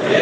Yeah.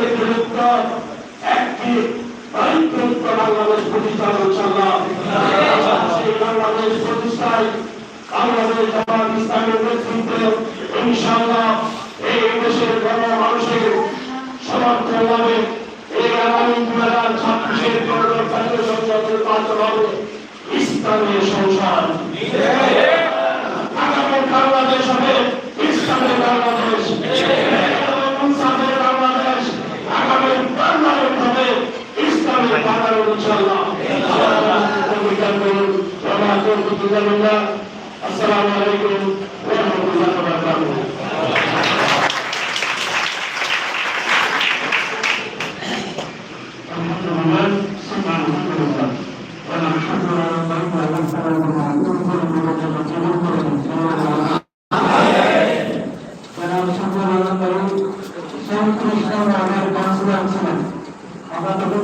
পর একটি বাণিজ্যিক বাংলাদেশ প্রতিষ্ঠা ইনশাল্লাহ সেই বাংলাদেশ প্রতিষ্ঠায় বাংলাদেশ জামাত ইসলামের নেতৃত্বে ইনশাল্লাহ এই দেশের গণমানুষের সমর্থন হবে এই আগামী দু হাজার ছাব্বিশের জাতীয় সংসদের পাঁচ হবে ইসলামের সংসার ইনশাআল্লাহ বিচার করুন আসসালামু আলাইকুম ওয়া রাহমাতুল্লাহি ওয়া বারাকাতুহু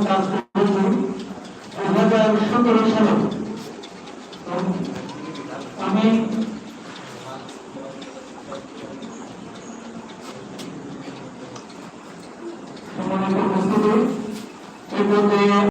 Thank you. আমি সম্মানিত উপস্থিতি